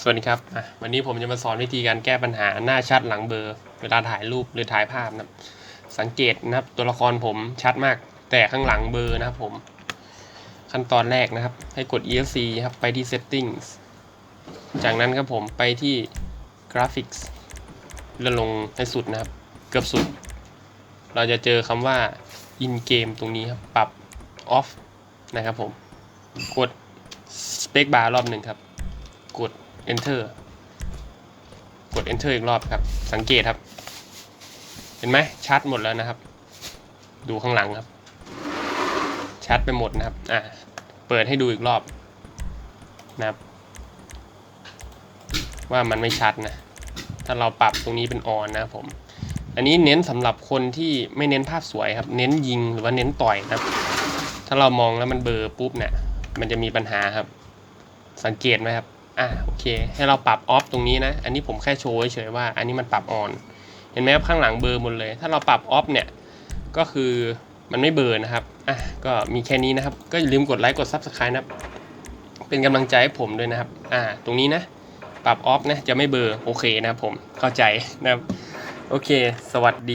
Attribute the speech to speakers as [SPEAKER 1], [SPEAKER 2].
[SPEAKER 1] สวัสดีครับวันนี้ผมจะมาสอนวิธีการแก้ปัญหาหน้าชัดหลังเบลอร์ เวลาถ่ายรูปหรือถ่ายภาพนะสังเกตนะครับ ตัวละครผมชัดมาก แต่ข้างหลังเบลอร์นะครับผม ขั้นตอนแรกนะครับ ให้กด ESC ครับไปที่ settings จากนั้นครับผมไปที่ graphics เลื่อนลงให้สุดนะครับ เกือบสุด เราจะเจอคำว่า in game ตรงนี้ครับปรับ off นะครับผม กด space bar รอบหนึ่งครับ กด enter กด enter อีกรอบครับ สังเกตครับ เห็นไหมชัดหมดแล้วนะครับ ดูข้างหลังครับ ชัดไปหมดนะครับ อะ เปิดให้ดูอีกรอบนะครับ ว่ามันไม่ชัดนะ ถ้าเราปรับตรงนี้เป็นออนนะผม อันนี้เน้นสำหรับคนที่ไม่เน้นภาพสวยครับ เน้นยิงหรือว่าเน้นต่อยนะครับ ถ้าเรามองแล้วมันเบลอปุ๊บเนี่ย มันจะมีปัญหาครับ สังเกตไหมครับ อะโอเค ให้เราปรับออฟตรงนี้นะ อันนี้ผมแค่โชว์เฉยๆว่า อันนี้มันปรับออน เห็นไหมครับข้างหลังเบอร์หมดเลย ถ้าเราปรับออฟเนี่ย ก็คือมันไม่เบอร์นะครับ อะ ก็มีแค่นี้นะครับ ก็อย่าลืมกดไลค์ กด Subscribe นะครับ เป็นกำลังใจให้ผมด้วยนะครับ อ่า ตรงนี้นะ ปรับออฟนะ จะไม่เบอร์ โอเคนะครับผม เข้าใจนะครับ โอเค สวัสดี